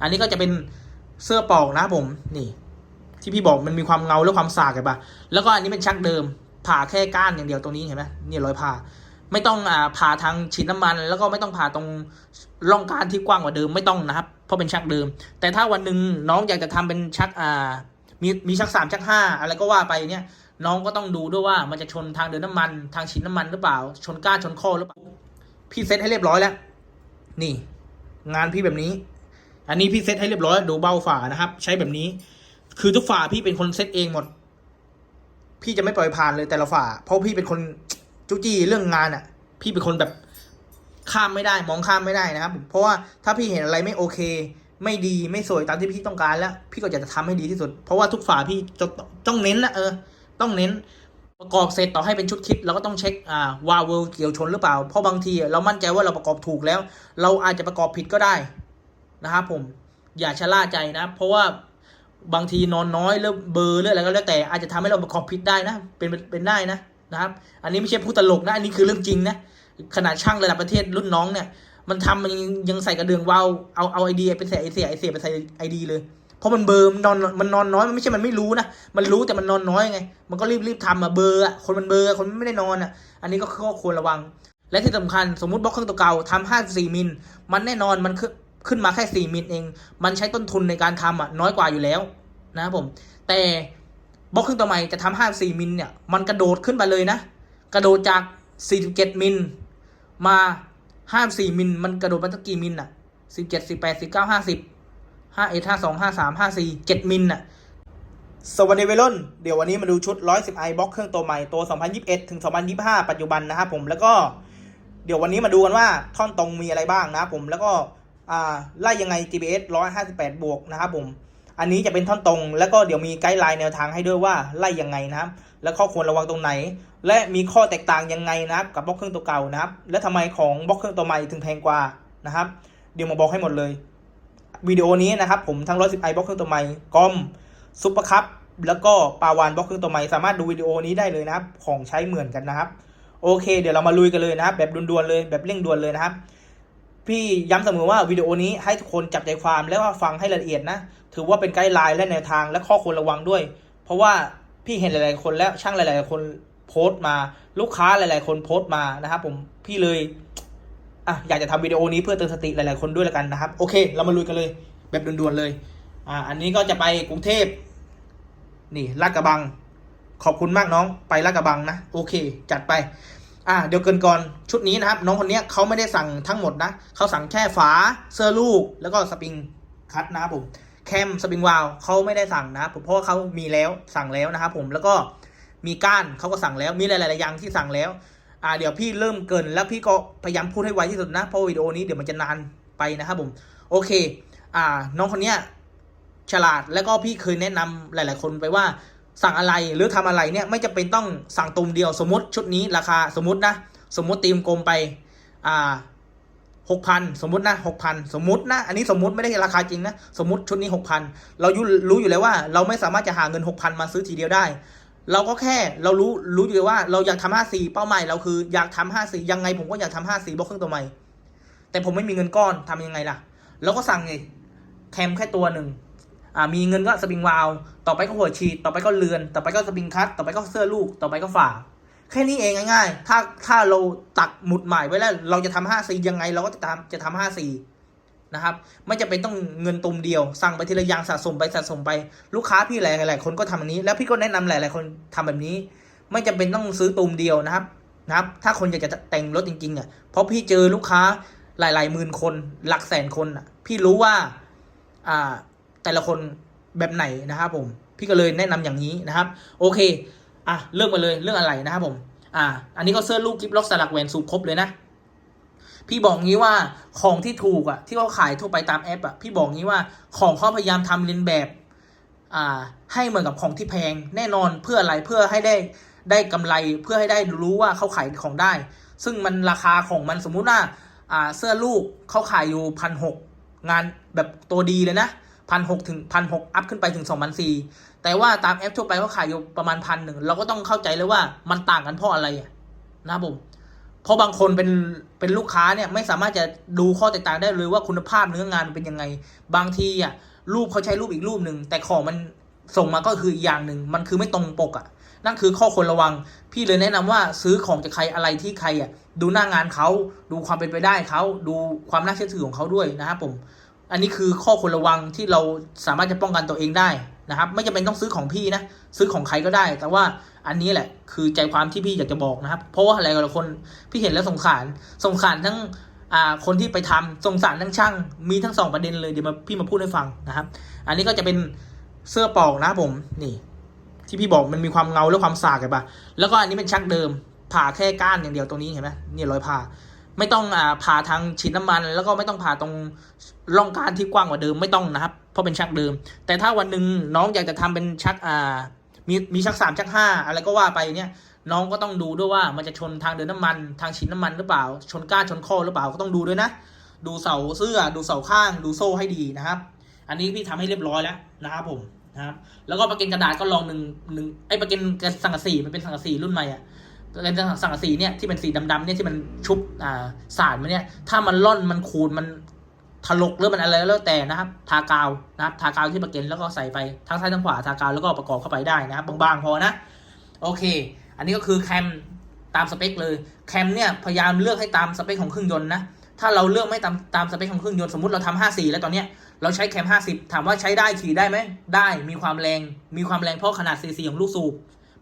อันนี้ก็จะเป็นเสื้อปอกนะผมนี่ ที่พี่บอกมันมีความเงาและความสากเห็นปะแล้วก็อันนี้เป็นชักเดิม ผ่าแค่ก้านอย่างเดียวตรงนี้เห็นไหมเนี่ยรอยผ่า ไม่ต้องอ่าผ่าทางฉีดน้ำมัน แล้วก็ไม่ต้องผ่าตรงร่องก้านที่กว้างกว่าเดิมไม่ต้องนะครับเพราะเป็นชักเดิม แต่ถ้าวันหนึ่งน้องอยากจะทำเป็นชักอ่ามีมีชักสามชักห้าอะไรก็ว่าไปเนี่ยน้องก็ต้องดูด้วยว่ามันจะชนทางเดินน้ำมัน ทางฉีดน้ำมันหรือเปล่า ชนก้านชนข้อหรือเปล่า พี่เซตให้เรียบร้อยแล้ว นี่ งานพี่แบบนี้ อันนี้พี่เซตให้เรียบร้อยดูเบ้าฝานะครับ ใช้แบบนี้ คือทุกฝาพี่เป็นคนเซตเองหมด พี่จะไม่ปล่อยผ่านเลยแต่ละฝาเพราะพี่เป็นคนจุจี้เรื่องงานอะ่ะ พี่เป็นคนแบบข้ามไม่ได้มองข้ามไม่ได้นะครับ เพราะว่าถ้าพี่เห็นอะไรไม่โอเค ไม่ดีไม่สวยตามที่พี่ต้องการแล้ว พี่ก็จะทำให้ดีที่สุด เพราะว่าทุกฝาพี่จะต้องเน้นนะเออ ต้องเน้นประกอบเสร็จต่อให้เป็นชุดคิดเราก็ต้องเช็คอ่าวาล์วเวลเกี่ยวชนหรือเปล่า เพราะบางทีเรามั่นใจว่าเราประกอบถูกแล้ว เราอาจจะประกอบผิดก็ได้ นะครับผมอย่าชะล่าใจนะ เพราะว่าบางทีนอนน้อยหรือเบอร์หรืออะไรก็แล้วแต่อาจจะทำให้เราประกอบผิดได้นะ เป็นเป็นได้นะนะครับ อันนี้ไม่ใช่พูดตลกนะ อันนี้คือเรื่องจริงนะขนาดช่างระดับประเทศรุ่นน้องเนี่ย มันทำมันยังใส่กระเดื่องวาวเอาเอาไอเดียไปใส่ไอเสียไอเสียไปใส่ไอดีเลยเพราะมันเบอร์มันนอนมันนอนน้อยมันไม่ใช่มันไม่รู้นะมันรู้แต่มันนอนน้อยไง มันก็รีบรีบทำอะเบอร์อะคนมันเบอร์คนไม่ได้นอนอะอันนี้ก็ควรระวัง และที่สำคัญสมมติบล็อกเครื่องตัวเก่าทำห้าสี่มิลมันแน่นอนมันขึ้น ขึ้นมาแค่สี่มิลเอง มันใช้ต้นทุนในการทำอะน้อยกว่าอยู่แล้วนะครับผม แต่บล็อกเครื่องตัวใหม่จะทำห้าสี่มิลเนี่ย มันกระโดดขึ้นไปเลยนะ กระโดดจากสี่สิบเจ็ดมิลมาห้าสี่มิลมันกระโดดมาตั้งกี่มิลอะสิบเจ็ดสิบแปดสิบเก้าห้าสิบห้าเอ็ดห้าสองห้าสามห้าสี่เจ็ดมิลน่ะสวัสดีเวลอนเดี๋ยววันนี้มาดูชุด 110 i บล็อกเครื่องตัวใหม่ตัว 2021 ถึง 2025 ปัจจุบันนะครับผม แล้วก็เดี๋ยววันนี้มาดูกันว่าท่อนตรงมีอะไรบ้างนะครับผม แล้วก็ ไล่ยังไง GPS 158 บวกนะครับผม อันนี้จะเป็นท่อนตรง แล้วก็เดี๋ยวมีไกด์ไลน์แนวทางให้ด้วยว่าไล่ยังไงนะครับ แล้วข้อควรระวังตรงไหน และมีข้อแตกต่างยังไงนะครับกับบล็อกเครื่องตัวเก่านะครับ และทำไมของบล็อกเครื่องตัวใหม่ถึงแพงกว่านะครับ เดี๋ยวมาบอกให้หมดเลยวิดีโอนี้นะครับผมทั้ง 110 i บล็อกเครื่องตัวใหม่กอมซุปเปอร์คัพแล้วก็ปาวานบล็อกเครื่องตัวใหม่สามารถดูวิดีโอนี้ได้เลยนะครับ ของใช้เหมือนกันนะครับ โอเค เดี๋ยวเรามาลุยกันเลยนะครับ แบบด่วนๆเลยแบบเร่งด่วนเลยนะครับ พี่ย้ำเสมอว่าวิดีโอนี้ให้ทุกคนจับใจความแล้วก็ฟังให้ละเอียดนะ ถือว่าเป็นไกด์ไลน์และแนวทางและข้อควรระวังด้วย เพราะว่าพี่เห็นหลาย ๆ คนแล้วช่างหลาย ๆ คนโพสต์มา ลูกค้าหลาย ๆ คนโพสต์มานะครับผมพี่เลยอะอยากจะทำวิดีโอนี้เพื่อเตือนสติหลาย ๆ คนด้วยละกันนะครับ โอเค เรามาลุยกันเลย แบบด่วน ๆ เลยอ่าอันนี้ก็จะไปกรุงเทพนี่ลาดกระบัง ขอบคุณมากน้องไปลาดกระบังนะ โอเค จัดไป อ่าเดี๋ยวเกินก่อนชุดนี้นะครับ น้องคนนี้เขาไม่ได้สั่งทั้งหมดนะเขาสั่งแค่ฝาเสื้อลูก แล้วก็สปริงคัตนะครับผมแคมสปริงวาลเขาไม่ได้สั่งนะผมเพราะว่าเขามีแล้วสั่งแล้วนะครับผมแล้วก็มีก้านเขาก็สั่งแล้วมีหลาย ๆ อย่างที่สั่งแล้วอ่าเดี๋ยวพี่เริ่มเกินแล้วพี่ก็พยายามพูดให้ไวที่สุดนะเพราะวิดีโอนี้เดี๋ยวมันจะนานไปนะครับผมโอเค อ่า น้องคนเนี้ยฉลาดแล้วก็พี่เคยแนะนำหลาย ๆ คนไปว่า สั่งอะไรหรือทำอะไรเนี่ยไม่จำเป็นต้องสั่งตุมเดียวสมมติชุดนี้ราคาสมมตินะสมมติตีมกลมไปอ่าหกพันสมมตินะหกพันสมมตินะอันนี้สมมติไม่ได้ราคาจริงนะสมมติชุดนี้หกพันเรารู้อยู่แล้วว่า เราไม่สามารถจะหาเงินหกพันมาซื้อทีเดียวได้ เราก็แค่เรารู้รู้อยู่แล้วว่า เราอยากทำห้าสี่เป้าหมายเราคืออยากทำห้าสี่ยังไงผมก็อยากทำห้าสี่บล็อกเครื่องตัวใหม่แต่ผมไม่มีเงินก้อนทำยังไงล่ะเราก็สั่งไงแคมแค่ตัวหนึ่ง อ่ามีเงินก็สปริงวาลต่อไปก็หัวฉีดต่อไปก็เรือน ต่อไปก็สปริงคัตต่อไปก็เสื้อลูก ต่อไปก็ฝาแค่นี้เองง่ายๆ ถ้าถ้าเราตักหมุดหมายไว้แล้ว เราจะทำห้าสี่ยังไง เราก็จะทำจะทำห้าสี่นะครับ ไม่จะเป็นต้องเงินตุมเดียว สั่งไปทีละอย่างสะสมไปสะสมไป ลูกค้าพี่หลายหลายๆคนก็ทำแบบนี้ แล้วพี่ก็แนะนำหลายๆคนทำแบบนี้ ไม่จำเป็นต้องซื้อตุมเดียวนะครับ นะครับ ถ้าคนอยากจะแต่งรถจริงๆอะ เพราะพี่เจอลูกค้าหลายๆหมื่นคน หลักแสนคนอะ พี่รู้ว่า อ่า แต่ละคนแบบไหนนะครับผม พี่ก็เลยแนะนำอย่างนี้นะครับ โอเค อะเริ่มกันเลยเรื่องอะไรนะครับผม อ่า อันนี้ก็เสื้อลูกกิฟล็อกสลักแหวนสูบครบเลยนะ พี่บอกงี้ว่าของที่ถูกอะที่เขาขายทั่วไปตามแอปอะพี่บอกงี้ว่าของเขาพยายามทำเลียนแบบ อ่า ให้เหมือนกับของที่แพงแน่นอนเพื่ออะไรเพื่อให้ได้ได้กำไรเพื่อให้ได้รู้ว่าเขาขายของได้ ซึ่งมันราคาของมันสมมุติว่าอ่าเสื้อลูกเขาขายอยู่พันหกงานแบบตัวดีเลยนะ พันหกถึงพันหกอัพขึ้นไปถึงสองพันสี่แต่ว่าตามแอปทั่วไปเขาขายอยู่ประมาณพันหนึ่งเราก็ต้องเข้าใจเลยว่ามันต่างกันเพราะอะไรนะครับผมเพราะบางคนเป็นเป็นลูกค้าเนี่ยไม่สามารถจะดูข้อแตกต่างได้เลยว่าคุณภาพเนื้องานมันเป็นยังไง บางทีอะรูปเขาใช้รูปอีกรูปหนึ่งแต่ของมันส่งมาก็คืออีกอย่างหนึ่งมันคือไม่ตรงปกอะ นั่นคือข้อควรระวัง พี่เลยแนะนำว่าซื้อของจากใครอะไรที่ใครอะดูหน้างานเขาดูความเป็นไปได้เขาดูความน่าเชื่อถือของเขาด้วยนะครับผม อันนี้คือข้อควรระวังที่เราสามารถจะป้องกันตัวเองได้นะครับ ไม่จำเป็นต้องซื้อของพี่นะ ซื้อของใครก็ได้ แต่ว่าอันนี้แหละ คือใจความที่พี่อยากจะบอกนะครับ เพราะว่าอะไรกับคนพี่เห็นแล้วสงสารสงสารทั้งอ่าคนที่ไปทำสงสารทั้งช่าง มีทั้งสองประเด็นเลยเดี๋ยวมาพี่มาพูดให้ฟังนะครับ อันนี้ก็จะเป็นเสื้อปอกนะผมนี่ ที่พี่บอกมันมีความเงาและความสากเห็นปะแล้วก็อันนี้เป็นชักเดิมผ่าแค่ก้านอย่างเดียวตรงนี้เห็นไหมเนี่ยรอยผ่า ไม่ต้องอ่าผ่าทางฉีดน้ำมัน แล้วก็ไม่ต้องผ่าตรงร่องกานที่กว้างกว่าเดิมไม่ต้องนะครับ เพราะเป็นชักเดิม แต่ถ้าวันหนึ่งน้องอยากจะทำเป็นชักอ่ามีมีชักสามชักห้าอะไรก็ว่าไปเนี่ยน้องก็ต้องดูด้วยว่ามันจะชนทางเดินน้ำมัน ทางฉีดน้ำมันหรือเปล่า ชนก้านชนข้อหรือเปล่าก็ต้องดูด้วยนะ ดูเสาเสื้อดูเสาข้าง ดูโซ่ให้ดีนะครับ อันนี้พี่ทำให้เรียบร้อยแล้วนะครับผมนะครับ แล้วก็ประกันกระดาษก็ลองหนึ่งหนึ่งไอ้ประกันสังกะสีมันเป็นสังกะสีรุ่นใหม่อะ ประเกันสังกะสีเนี่ยที่เป็นสีดำๆเนี่ยที่มันชุบอ่าสารมันเนี่ยถ้ามันล่อนมันขูดมันถลกหรือมันอะไรแล้วแต่นะครับ ทากาวนะครับทากาวที่ประเกันแล้วก็ใส่ไปทั้งซ้ายทั้งขวาทากาวแล้วก็ประกอบเข้าไปได้นะครับบางๆพอนะโอเค อันนี้ก็คือแคมตามสเปคเลยแคมเนี่ยพยายามเลือกให้ตามสเปคของเครื่องยนต์นะถ้าเราเลือกไม่ตามตามสเปคของเครื่องยนต์สมมติเราทำ54 แล้วตอนเนี้ยเราใช้แคม 50 ถามว่าใช้ได้ขี่ได้ไหมได้มีความแรง มีความแรงเพราะขนาดซีซีของลูกสูบ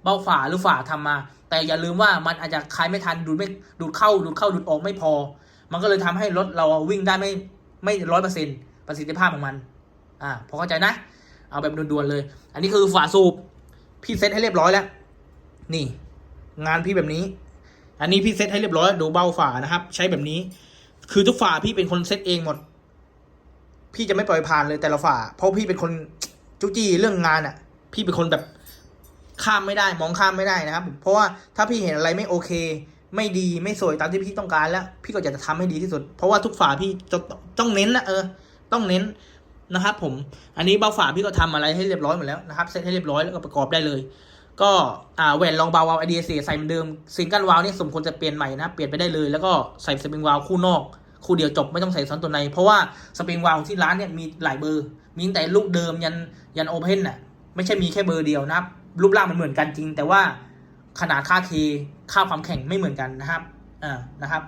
เบ้าฝาหรือฝาทำมา แต่อย่าลืมว่ามันอาจจะคลายไม่ทันดูดไม่ดูดเข้าดูดเข้าดูดออกไม่พอ มันก็เลยทำให้รถเราวิ่งได้ไม่ไม่ร้อยเปอร์เซ็นต์ประสิทธิภาพของมัน อ่าพอเข้าใจนะ เอาแบบด่วนๆเลย อันนี้คือฝาสูบพี่เซ็ตให้เรียบร้อยแล้ว นี่ งานพี่แบบนี้ อันนี้พี่เซตให้เรียบร้อยดูเบ้าฝานะครับ ใช้แบบนี้ คือทุกฝาพี่เป็นคนเซตเองหมด พี่จะไม่ปล่อยผ่านเลยแต่ละฝาเพราะพี่เป็นคนจุจี้เรื่องงานอะ่ะ พี่เป็นคนแบบ ข้ามไม่ได้มองข้ามไม่ได้นะครับเพราะว่าถ้าพี่เห็นอะไรไม่โอเค ไม่ดีไม่สวยตามที่พี่ต้องการแล้ว พี่ก็จะทำให้ดีที่สุด เพราะว่าทุกฝาพี่จะต้องเน้นนะเออ ต้องเน้นนะครับผมอันนี้เบาฝาพี่ก็ทำอะไรให้เรียบร้อยหมดแล้วนะครับเซตให้เรียบร้อยแล้วก็ประกอบได้เลย ก็อ่าแหวนรองเบาวาล์วไอเดียเสียใส่เหมือนเดิมซิงเกิลวาล์วนี่สมควรจะเปลี่ยนใหม่นะเปลี่ยนไปได้เลย แล้วก็ใส่สปริงวาล์วคู่นอก คู่เดียวจบไม่ต้องใส่ซ้อนตัวใน เพราะว่าสปริงวาล์วที่ร้านเนี่ยมีหลายเบอร์ มีตั้งแต่ลูกเดิมยันยันโอเพนน่ะไม่ใช่มีแค่เบอร์เดียวนะครับ รูปร่างมันเหมือนกันจริง แต่ว่าขนาดค่าเคค่าความแข็งไม่เหมือนกันนะครับอ่านะครับ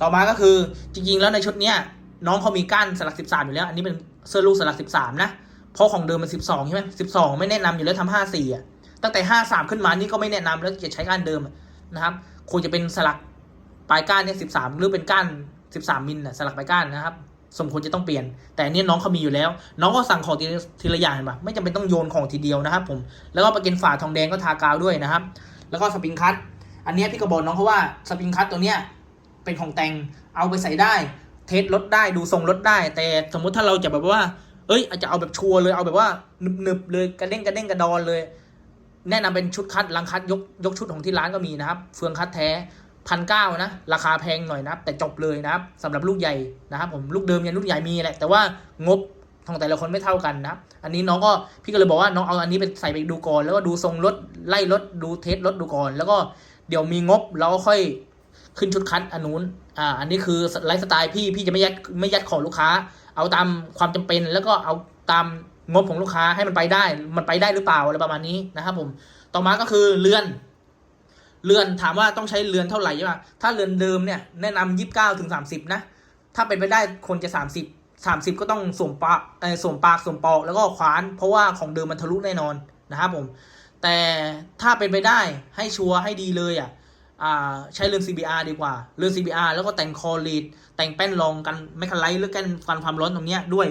ต่อมาก็คือจริง ๆ แล้วในชุดเนี้ยน้องเขามีก้านสลัก13อยู่แล้ว อันนี้เป็นเสื้อลูกสลัก13นะเพราะของเดิมมัน12ใช่ไหม12ไม่แนะนำอยู่แล้วทำ54อะตั้งแต่53ขึ้นมานี่ก็ไม่แนะนำแล้วจะใช้ก้านเดิมนะครับควรจะเป็นสลักปลายก้านเนี่ย13หรือเป็นก้าน13มิลนะสลักปลายก้านนะครับ สมควรจะต้องเปลี่ยน แต่อันนี้น้องเขามีอยู่แล้ว น้องก็สั่งของทีละทีละอย่างเห็นปะไม่จำเป็นต้องโยนของทีเดียวนะครับ ผม แล้วก็ประก็นฝาทองแดงก็ทากาวด้วยนะครับ แล้วก็สปริงคัตอันนี้พี่ก็บอกน้องเขาว่าสปริงคัตตัวเนี้ยเป็นของแต่งเอาไปใส่ได้ เทสรถได้ดูทรงรถได้ แต่สมมุติถ้าเราจะแบบว่า เอ้ยอาจจะเอาแบบชัวร์เลยเอาแบบว่าหนึบๆเลยกระเด้งกระเด้งกระดอนเลย แนะนำเป็นชุดคัดลังคัดยกยกชุดของที่ร้านก็มีนะครับ เฟืองคัดแท้ พันเก้านะ ราคาแพงหน่อยนะครับ แต่จบเลยนะครับสำหรับลูกใหญ่นะครับผมลูกเดิมยันลูกใหญ่มีแหละแต่ว่างบของแต่ละคนไม่เท่ากันนะอันนี้น้องก็พี่ก็เลยบอกว่าน้องเอาอันนี้ไปใส่ไปดูก่อนแล้วก็ดูทรงรถไล่รถดูเทสรถดูก่อน แล้วก็เดี๋ยวมีงบเราก็ค่อยขึ้นชุดคัดอันนู้นอ่าอันนี้คือไลฟ์สไตล์พี่พี่จะไม่ยัดไม่ยัดของลูกค้า เอาตามความจำเป็นแล้วก็เอาตามงบของลูกค้าให้มันไปได้ มันไปได้หรือเปล่าอะไรประมาณนี้นะครับผมต่อมาก็คือเรือน เรือนถามว่าต้องใช้เรือนเท่าไหร่ใช่ป่ะถ้าเรือนเดิมเนี่ยแนะนำยี่สิบเก้าถึงสามสิบนะถ้าเป็นไปได้คนจะสามสิบสามสิบก็ต้องสวมปากเออสวมปากสวมปอกแล้วก็ขวาน เพราะว่าของเดิมมันทะลุแน่นอนนะครับผม แต่ถ้าเป็นไปได้ให้ชัวร์ให้ดีเลยอะอ่าใช้เรือน CBR ดีกว่า เรือน CBR แล้วก็แต่งคอลีดแต่งแป้นรองกันไม่คันไลท์หรือกันกันความร้อนตรงเนี้ยด้วย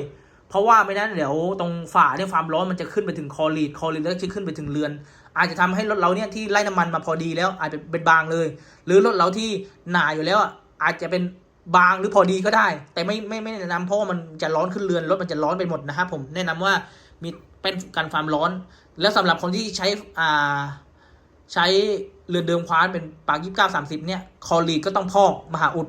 เพราะว่าไม่นั้นเดี๋ยวตรงฝาเนี่ยความร้อนมันจะขึ้นไปถึงคอลีดคอลีดแล้วจะขึ้นไปถึงเรือน อาจจะทำให้รถเราเนี่ยที่ไล่น้ำมันมาพอดีแล้วอาจจะเป็นบางเลย หรือรถเราที่หนาอยู่แล้วอะอาจจะเป็นบางหรือพอดีก็ได้ แต่ไม่ไม่ไม่แนะนำเพราะว่ามันจะร้อนขึ้นเรือนรถมันจะร้อนไปหมดนะครับผมแนะนำว่ามีเป็นกันความร้อน แล้วสำหรับคนที่ใช้อ่าใช้เรือนเดิมคว้านเป็นปากยี่สิบเก้าสามสิบเนี่ยคอลีดก็ต้องพอกมหาอุด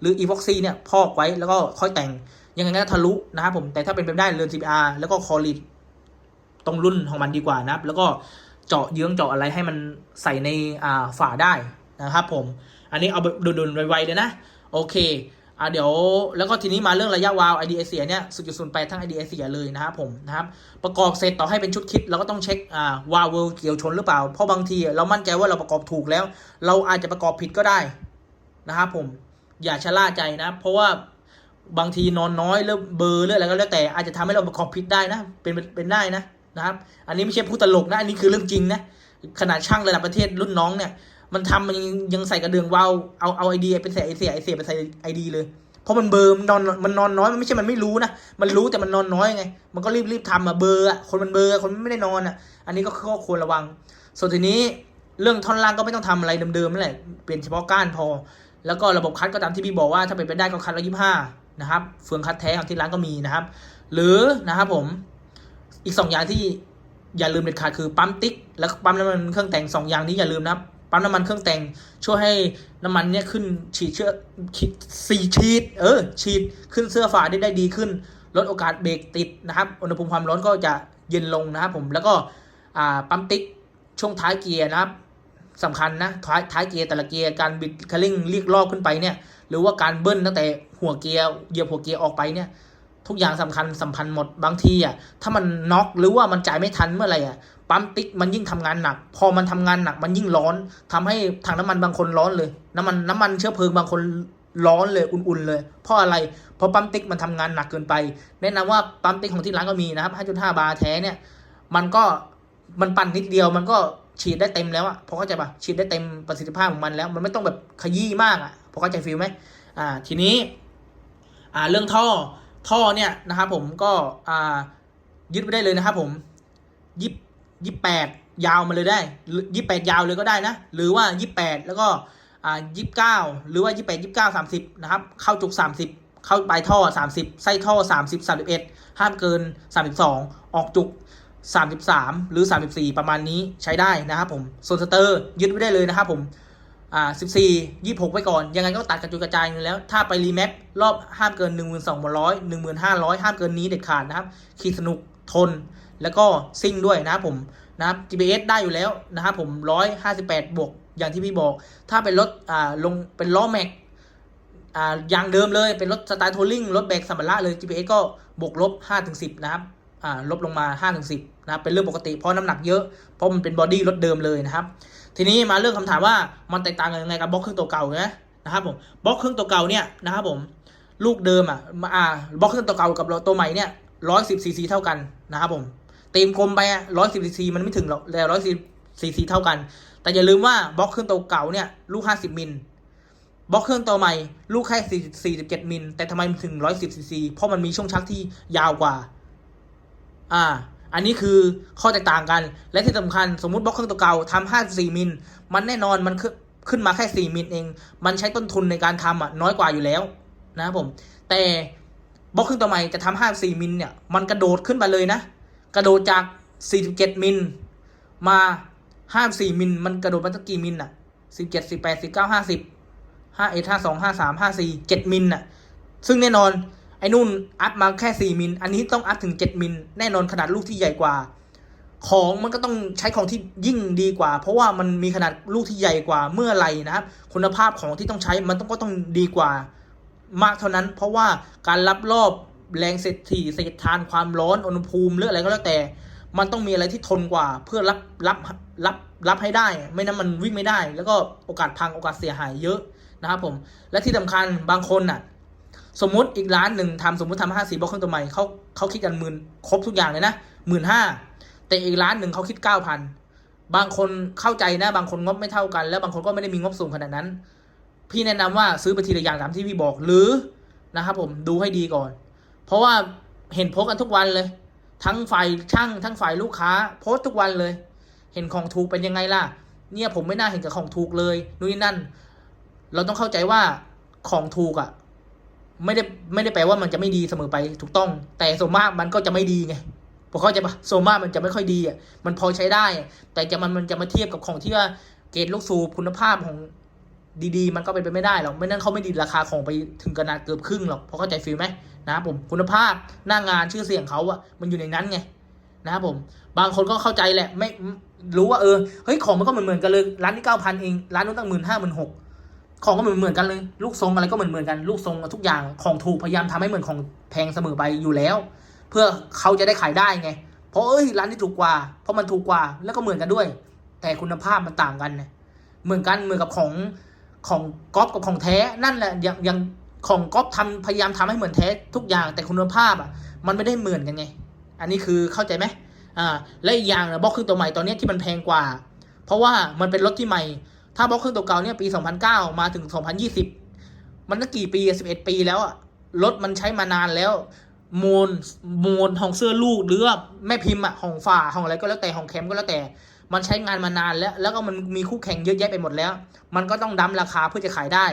หรืออีพ็อกซี่เนี่ยพอกไว้แล้วก็ค่อยแต่งยังไงก็ทะลุนะครับผมแต่ถ้าเป็นไปได้เรือน CPR แล้วก็คอลีดตรงรุ่นของมันดีกว่านะครับ แล้วก็ เจาะเยื้องเจาะอะไรให้มันใส่ในอ่าฝาได้นะครับผม อันนี้เอาแบบด่วนๆไวๆเลยนะ โอเคอ่าเดี๋ยวแล้วก็ทีนี้มาเรื่องระยะวาล์ว ID เอเสียเนี่ย0.08ทั้ง ID เอเสียเลยนะครับผมนะครับประกอบเสร็จต่อให้เป็นชุดคิดเราก็ต้องเช็คอ่าวาล์วเวลเกี่ยวชนหรือเปล่า เพราะบางทีเรามั่นใจว่าเราประกอบถูกแล้ว เราอาจจะประกอบผิดก็ได้นะครับผมอย่าชะล่าใจนะ เพราะว่าบางทีนอนน้อยหรือเบอร์หรืออะไรก็แล้วแต่อาจจะทำให้เราประกอบผิดได้นะเป็นเป็นได้นะ นะครับ อันนี้ไม่ใช่พูดตลกนะ อันนี้คือเรื่องจริงนะ ขนาดช่างระดับประเทศรุ่นน้องเนี่ย มันทำมันยังยังใส่กระเดื่องวาวเอาเอาไอเดียไปใส่ไอเสียไอเสียไปใส่ไอดีเลย เพราะมันเบอร์มันนอนมันนอนน้อย มันไม่ใช่มันไม่รู้นะ มันรู้แต่มันนอนน้อยไง มันก็รีบรีบทำอะเบอร์อะคนมันเบอร์คนไม่ได้นอนอะอันนี้ก็ควรระวัง ส่วนทีนี้เรื่องท่อนล่างก็ไม่ต้องทำอะไรเดิมๆนั่นแหละ เปลี่ยนเฉพาะก้านพอ แล้วก็ระบบคัดก็ตามที่พี่บอกว่าถ้าเป็นไปได้ก็คัดร้อยยี่สิบห้านะครับ เฟืองคัดแท้ของที่ร้านก็มีนะครับ หรือนะครับผม อีกสองอย่างที่อย่าลืมเด็ดขาดคือปั๊มติ๊ก แล้วปั๊มน้ำมันเครื่องแต่งสองอย่างนี้อย่าลืมนะครับปั๊มน้ำมันเครื่องแต่งช่วยให้น้ำมันเนี่ยขึ้นฉีดเชื้อฉีดสี่ฉีดเออ ฉีดขึ้นเสื้อฝาได้ได้ดีขึ้น ลดโอกาสเบรกติดนะครับ อุณหภูมิความร้อนก็จะเย็นลงนะครับผมแล้วก็ปั๊มติ๊กช่วงท้ายเกียร์นะครับสำคัญนะท้ายท้ายเกียร์แต่ละเกียร์การบิดคันเร่งเรียกรอบขึ้นไปเนี่ย หรือว่าการเบิ้ลตั้งแต่หัวเกียร์เหยียบหัวเกียร์ออกไปเนี่ย ทุกอย่างสำคัญสัมพันธ์หมดบางทีอะถ้ามันน็อกหรือว่ามันจ่ายไม่ทันเมื่อไหร่อะปั๊มติ๊กมันยิ่งทำงานหนัก พอมันทำงานหนักมันยิ่งร้อนทำให้ถังน้ำมันบางคนร้อนเลย น้ำมันน้ำมันเชื้อเพลิงบางคนร้อนเลยอุ่นๆเลย เพราะอะไร เพราะปั๊มติ๊กมันทำงานหนักเกินไป แนะนำว่าปั๊มติ๊กของที่ร้านก็มีนะครับ 5.5 บาร์แท้เนี่ย มันก็มันปั่นนิดเดียวมันก็ฉีดได้เต็มแล้วอะพอเข้าใจปะฉีดได้เต็มประสิทธิภาพของมันแล้ว มันไม่ต้องแบบขยี้มากอะพอเข้าใจฟิลไหมอ่า ทีนี้ อ่า เรื่องท่อ ท่อเนี่ยนะครับผมก็อ่ายึดไปได้เลยนะครับผมยี่ยี่แปดยาวมาเลยได้ยี่แปดยาวเลยก็ได้นะ หรือว่ายี่แปดแล้วก็อ่ายี่เก้าหรือว่ายี่แปดยี่เก้าสามสิบนะครับ เข้าจุกสามสิบเข้าปลายท่อสามสิบไส้ท่อสามสิบสามสิบเอ็ดห้ามเกินสามสิบสองออกจุกสามสิบสามหรือสามสิบสี่ประมาณนี้ใช้ได้นะครับผมส่วนสเตอร์ยึดไว้ได้เลยนะครับผม อ่าสิบสี่ยี่หกไว้ก่อน ยังไงก็ตัดกระจุยกระจายอยู่แล้ว ถ้าไปรีแมปรอบห้ามเกินหนึ่งหมื่นสองร้อยหนึ่งหมื่นห้าร้อยห้ามเกินนี้เด็ดขาดนะครับ ขี่สนุกทน แล้วก็ซิ่งด้วยนะครับผมนะครับ GPS ได้อยู่แล้วนะครับผมร้อยห้าสิบแปดบวกอย่างที่พี่บอก ถ้าเป็นรถอ่าลงเป็นล้อแม็กอ่าอย่างเดิมเลยเป็นรถสไตล์ทัวริงรถแบกสัมภาระเลย GPS ก็บวกลบห้าถึงสิบนะครับ ลบลงมาห้าถึงสิบนะครับเป็นเรื่องปกติเพราะน้ำหนักเยอะเพราะมันเป็นบอดี้รถเดิมเลยนะครับ ทีนี้มาเรื่องคำถามว่ามันแตกต่างกันยังไงกับบล็อกเครื่องตัวเก่านะนะครับผมบล็อกเครื่องตัวเก่าเนี่ยนะครับผมลูกเดิมอะอ่าบล็อกเครื่องตัวเก่ากับตัวใหม่เนี่ยร้อยสิบซีซีเท่ากันนะครับผมเต็มกลมไปอะร้อยสิบซีซีมันไม่ถึงหรอกแต่ร้อยสิบซีซีเท่ากัน แต่อย่าลืมว่าบล็อกเครื่องตัวเก่าเนี่ยลูกห้าสิบมิลบล็อกเครื่องตัวใหม่ลูกแค่สี่สิบเจ็ดมิล แต่ทำไมถึงร้อยสิบซีซี เพราะมันมีช่วงชักที่ยาวกว่า อ่า อันนี้คือข้อแตกต่างกัน และที่สำคัญสมมุติบล็อกเครื่องตัวเก่าทำ54มิล มันแน่นอนมันขึ้นมาแค่4มิลเอง มันใช้ต้นทุนในการทำอะน้อยกว่าอยู่แล้วนะครับผม แต่บล็อกเครื่องตัวใหม่จะทำ54มิลเนี่ย มันกระโดดขึ้นไปเลยนะ กระโดดจาก47มิลมา54มิล มันกระโดดมาตั้งกี่มิลอะ17 18 19 50 51 52 53 54 7มิลอะ ซึ่งแน่นอน ไอ้นู่นอัพมาแค่ 4 มิล อันนี้ต้องอัพถึง 7 มิล แน่นอนขนาดลูกที่ใหญ่กว่า ของมันก็ต้องใช้ของที่ยิ่งดีกว่า เพราะว่ามันมีขนาดลูกที่ใหญ่กว่าเมื่อไรนะครับ คุณภาพของที่ต้องใช้มันต้องก็ต้องดีกว่า มากเท่านั้น เพราะว่าการรับรอบแรงเสียดสีเสียดทานความร้อนอุณหภูมิหรืออะไรก็แล้วแต่ มันต้องมีอะไรที่ทนกว่า เพื่อรับรับรับรับให้ได้ ไม่นั้นมันวิ่งไม่ได้ แล้วก็โอกาสพังโอกาสเสียหายเยอะนะครับผม และที่สำคัญบางคนน่ะ สมมติอีกร้านหนึ่งทำสมมติทำห้าสี่บล็อกเครื่องตัวใหม่เขาเขาคิดกันหมื่นครบทุกอย่างเลยนะหมื่นห้าแต่อีกร้านหนึ่งเขาคิดเก้าพันบางคนเข้าใจนะ บางคนงบไม่เท่ากัน แล้วบางคนก็ไม่ได้มีงบสูงขนาดนั้น พี่แนะนำว่าซื้อไปทีละอย่างตามที่พี่บอกหรือนะครับผมดูให้ดีก่อน เพราะว่าเห็นโพสต์กันทุกวันเลย ทั้งฝ่ายช่าง ทั้งฝ่ายลูกค้า โพสต์ทุกวันเลย เห็นของถูกเป็นยังไงล่ะ เนี่ยผมไม่น่าเห็นกับของถูกเลยนู่นนี่นั่น เราต้องเข้าใจว่าของถูกอะ ไม่ได้ไม่ได้แปลว่ามันจะไม่ดีเสมอไปถูกต้อง แต่ส่วนมากมันก็จะไม่ดีไงพอเข้าใจปะส่วนมากมันจะไม่ค่อยดีอะมันพอใช้ได้ แต่จะมันมันจะมาเทียบกับของที่ว่าเกรดลูกสูบคุณภาพของดีๆ มันก็เป็นไปไม่ได้หรอกไม่นั้นเขาไม่ดีราคาของไปถึงขนาดเกือบครึ่งหรอกพอเข้าใจฟิลไหมนะครับผมคุณภาพหน้างานชื่อเสียงเขาอะมันอยู่ในนั้นไงนะครับผม บางคนก็เข้าใจแหละ ไม่รู้ว่าเออเฮ้ยของมันก็เหมือนเหมือนๆกันเลยร้านที่เก้าพันเองร้านนู้นตั้งหมื่นห้าหมื่นหก ของก็เหมือนเหมือนกันเลย ลูกทรงอะไรก็เหมือนเหมือนกัน ลูกทรงทุกอย่างของถูกพยายามทำให้เหมือนของแพงเสมอไปอยู่แล้ว เพื่อเขาจะได้ขายได้ไง เพราะเอ้ยร้านนี้ถูกกว่า เพราะมันถูกกว่าแล้วก็เหมือนกันด้วย แต่คุณภาพมันต่างกันนะเหมือนกันเหมือนกับของของก๊อปกับของแท้นั่นแหละอย่างอย่างของก๊อปทำพยายามทำให้เหมือนแท้ทุกอย่างแต่คุณภาพอะ มันไม่ได้เหมือนกันไง อันนี้คือเข้าใจไหมอ่าและอีกอย่างนะบล็อกครื่องตัวใหม่ตอนนี้ที่มันแพงกว่า เพราะว่ามันเป็นรถที่ใหม่ ถ้าบล็อกเครื่องตัวเก่าเนี่ยปี 2009 มาถึง 2020 มันตั้งกี่ปี 11 ปีแล้วอะรถมันใช้มานานแล้วโมนโมนของเสื้อลูกหรือว่าแม่พิมพ์อะของฝ่าของอะไรก็แล้วแต่ของแคมก็แล้วแต่ มันใช้งานมานานแล้ว แล้วก็มันมีคู่แข่งเยอะแยะไปหมดแล้ว มันก็ต้องดั้มราคาเพื่อจะขายได้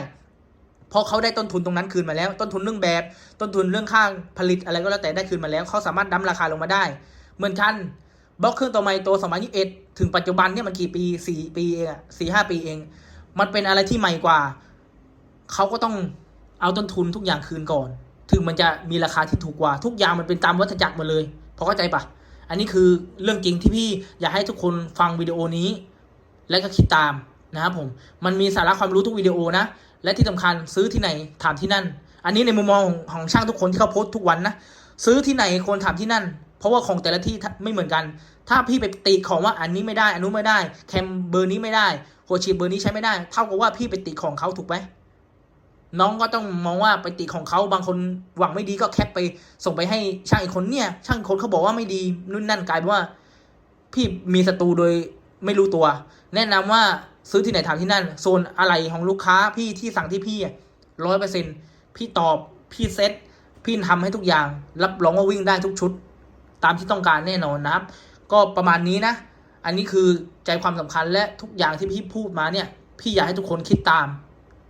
เพราะเขาได้ต้นทุนตรงนั้นคืนมาแล้ว ต้นทุนเรื่องแบบ ต้นทุนเรื่องค่าผลิตอะไรก็แล้วแต่ได้คืนมาแล้ว เขาสามารถดั้มราคาลงมาได้ เหมือนกัน บล็อกเครื่องตัวใหม่ตัว2021ถึงปัจจุบันเนี่ยมันกี่ปี4ปีเองสี่ห้าปีเอง มันเป็นอะไรที่ใหม่กว่า เขาก็ต้องเอาต้นทุนทุกอย่างคืนก่อน ถึงมันจะมีราคาที่ถูกกว่า ทุกอย่างมันเป็นตามวัฏจักรหมดเลยพอเข้าใจปะอันนี้คือเรื่องจริงที่พี่อยากให้ทุกคนฟังวิดีโอนี้ และก็คิดตามนะครับผมมันมีสาระความรู้ทุกวิดีโอนะและที่สำคัญซื้อที่ไหนถามที่นั่น อันนี้ในมุมมองของช่างทุกคนที่เขาโพสต์ทุกวันนะซื้อที่ไหนควรถามที่นั่น เพราะว่าของแต่ละที่ไม่เหมือนกัน ถ้าพี่ไปติของว่าอันนี้ไม่ได้อันนู้นไม่ได้ แคมเบอร์นี้ไม่ได้หัวฉีดเบอร์นี้ใช้ไม่ได้ เท่ากับว่าพี่ไปติของเขาถูกไหมน้องก็ต้องมองว่าไปติของเขาบางคนหวังไม่ดีก็แคปไปส่งไปให้ช่างอีกคนเนี่ย ช่างอีกคนเขาบอกว่าไม่ดีนู่นนั่นกลายเป็นว่า พี่มีศัตรูโดยไม่รู้ตัว แนะนำว่าซื้อที่ไหนถามที่นั่นโซนอะไรของลูกค้าพี่ที่สั่งที่พี่ร้อยเปอร์เซ็นพี่ตอบพี่เซ็ตพี่ทำให้ทุกอย่าง รับรองว่าวิ่งได้ทุกชุด ตามที่ต้องการแน่นอนนะครับ ก็ประมาณนี้นะ อันนี้คือใจความสำคัญและทุกอย่างที่พี่พูดมาเนี่ย พี่อยากให้ทุกคนคิดตาม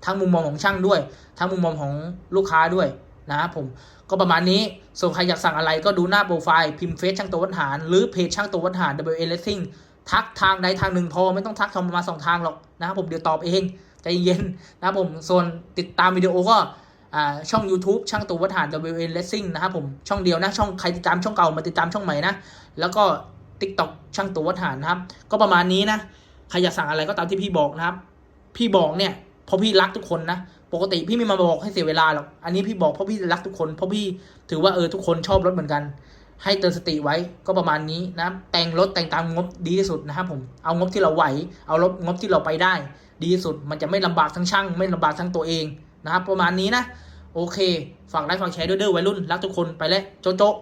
ทั้งมุมมองของช่างด้วย ทั้งมุมมองของลูกค้าด้วยนะครับผมก็ประมาณนี้ ส่วนใครอยากสั่งอะไรก็ดูหน้าโปรไฟล์พิมพ์เฟซช่างตัววัดหาร หรือเพจช่างตัววัดหาร W A Racing ทักทางใดทางหนึ่งพอไม่ต้องทักทำมาสองทางหรอกนะครับผมเดี๋ยวตอบเองใจเย็นนะครับผมส่วนติดตามวิดีโอก็ ช่อง YouTube ช่างตัววัดหาร W A Racing นะครับผมช่องเดียวนะ ช่องใครติดตามช่องเก่ามาติดตามช่องใหม่นะ แล้วก็ TikTok ช่างตัววัดหารนะครับ ก็ประมาณนี้นะใครอยากสั่งอะไรก็ตามที่พี่บอกนะครับ พี่บอกเนี่ยเพราะพี่รักทุกคนนะปกติพี่ไม่มาบอกให้เสียเวลาหรอกอันนี้พี่บอกเพราะพี่รักทุกคนเพราะพี่ถือว่าเออทุกคนชอบรถเหมือนกัน ให้เตือนสติไว้ก็ประมาณนี้นะแต่งรถแต่งตามงบดีที่สุดนะครับผมเอางบที่เราไหว เอารถงบที่เราไปได้ ดีที่สุดมันจะไม่ลำบากทั้งช่าง ไม่ลำบากทั้งตัวเอง นะครับประมาณนี้นะ โอเค ฝากไลค์ฝากแชร์ด้วยเด้อวัยรุ่น รักทุกคนไปแล้วโจ๊ะ